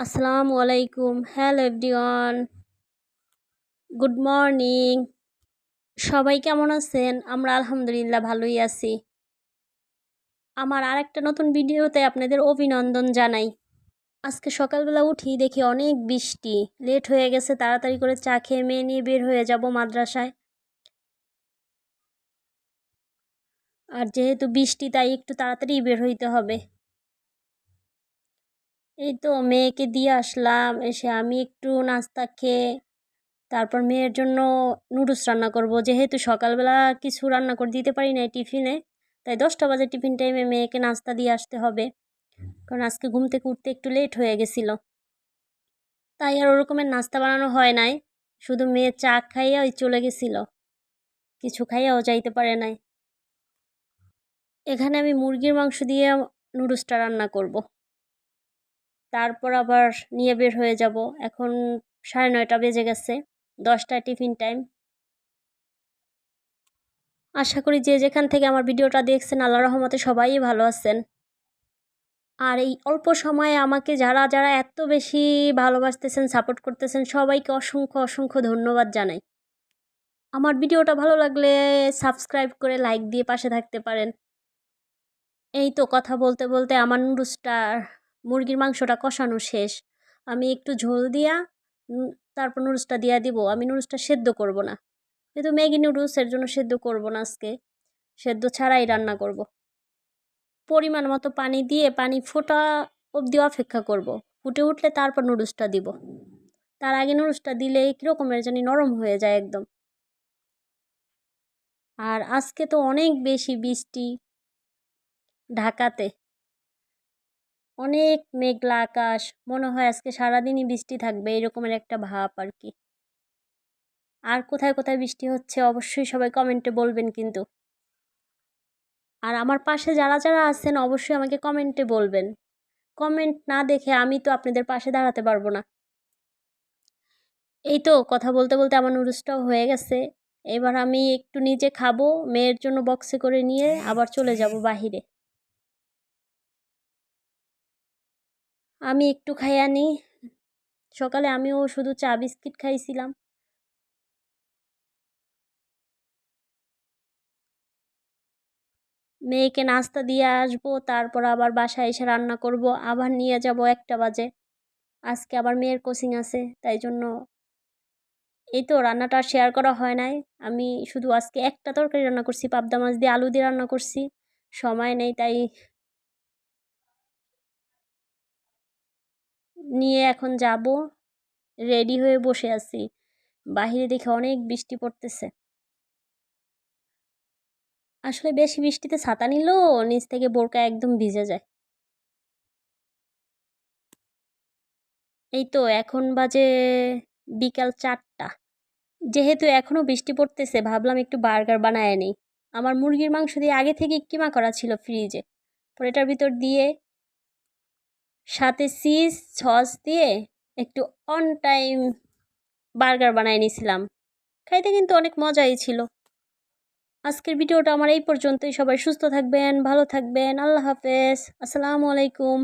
আসসালামু আলাইকুম। Hello everyone good morning সবাই কেমন আছেন? আমরা আলহামদুলিল্লাহ ভালোই আছি। আমার আর একটা নতুন ভিডিওতে আপনাদের অভিনন্দন জানাই। আজকে সকালবেলা উঠি দেখি অনেক বৃষ্টি। লেট হয়ে গেছে, তাড়াতাড়ি করে চা খেয়ে মেয়ে নিয়ে বের হয়ে যাব মাদ্রাসায়। আর যেহেতু বৃষ্টি, তাই একটু তাড়াতাড়ি বের হইতে হবে। এই তো মেয়েকে দিয়ে আসলাম, এসে আমি একটু নাস্তা খেয়ে, তারপর মেয়ের জন্য নুডলস রান্না করব। যেহেতু সকালবেলা কিছু রান্না করে দিতে পারি না টিফিনে, তাই দশটা বাজে টিফিন টাইমে মেয়েকে নাস্তা দিয়ে আসতে হবে। কারণ আজকে ঘুম থেকে উঠতে একটু লেট হয়ে গেছিল। তাই আর ওরকমের নাস্তা বানানো হয় নাই, শুধু মেয়ে চা খাইয়া ওই চলে গেছিল। কিছু খাইয়াও যাইতে পারে নাই। এখানে আমি মুরগির মাংস দিয়ে নুডলসটা রান্না করব। তারপর আবার নিয়ে বের হয়ে যাব। এখন সাড়ে নয়টা বেজে গেছে দশটায় টিফিন টাইম। আশা করি যে যেখান থেকে আমার ভিডিওটা দেখছেন আল্লাহ রহমতে সবাই ভালো আছেন। আর এই অল্প সময়ে আমাকে যারা যারা এত বেশি ভালোবাসতেছেন, সাপোর্ট করতেছেন, সবাইকে অসংখ্য অসংখ্য ধন্যবাদ জানাই। আমার ভিডিওটা ভালো লাগলে সাবস্ক্রাইব করে লাইক দিয়ে পাশে থাকতে পারেন। এই তো কথা বলতে বলতে আমার নুডলসটা মুরগির মাংসটা কষানো শেষ। আমি একটু ঝোল দিয়া তারপর নুডলসটা দিয়া দিব। আমি নুডলসটা সেদ্ধ করব না। যেহেতু ম্যাগি নুডলস, এর জন্য সেদ্ধ করব না আজকে। সেদ্ধ ছাড়াই রান্না করব। পরিমাণ মতো পানি দিয়ে, পানি ফোটা অবধি অপেক্ষা করব। ফুটে উঠলে তারপর নুডলসটা দিব। তার আগে নুডলসটা দিলে কীরকমের জানি নরম হয়ে যায় একদম। আর আজকে তো অনেক বেশি বৃষ্টি ঢাকাতে। অনেক মেঘলা আকাশ। মনে হয় আজকে সারাদিনই বৃষ্টি থাকবে, এরকমের একটা ভাব আর কি আর কোথায় কোথায় বৃষ্টি হচ্ছে অবশ্যই সবাই কমেন্টে বলবেন কিন্তু। আর আমার পাশে যারা যারা আছেন অবশ্যই আমাকে কমেন্টে বলবেন। কমেন্ট না দেখে আমি তো আপনাদের পাশে দাঁড়াতে পারব না। এই তো কথা বলতে বলতে আমার নুডলসটাও হয়ে গেছে। এবার আমি একটু নিজে খাব, মেয়ের জন্য বক্সে করে নিয়ে আবার চলে যাব বাহিরে। আমি একটু খাইয়া নিই। সকালে আমিও শুধু চা বিস্কিট খাইছিলাম। মেয়েকে নাস্তা দিয়ে আসব, তারপর আবার বাসায় এসে রান্না করব, আবার নিয়ে যাব একটা বাজে। আজকে আবার মেয়ের কোচিং আছে, তাই জন্য এই তো রান্নাটা শেয়ার করা হয় নাই। আমি শুধু আজকে একটা তরকারি রান্না করছি, পাবদা মাছ দিয়ে আলু দিয়ে রান্না করছি। সময় নেই, তাই নিয়ে এখন যাব। রেডি হয়ে বসে আছি। বাহিরে দেখে অনেক বৃষ্টি পড়তেছে। আসলে বেশি বৃষ্টিতে ছাতা নিলেও নিচ থেকে বোরকা একদম ভিজে যায়। এই তো এখন বাজে বিকাল চারটা। যেহেতু এখনও বৃষ্টি পড়তেছে, ভাবলাম একটু বার্গার বানায় নেই। আমার মুরগির মাংস দিয়ে আগে থেকে কিমা করা ছিল ফ্রিজে। পরে এটার ভিতর দিয়ে সাথে চিজ, সস দিয়ে একটু অন টাইম বার্গার বানায় নিয়েছিলাম। খাইতে কিন্তু অনেক মজাই ছিল। আজকের ভিডিওটা আমার এই পর্যন্তই। সবাই সুস্থ থাকবেন, ভালো থাকবেন। আল্লাহ হাফেজ। আসসালামু আলাইকুম।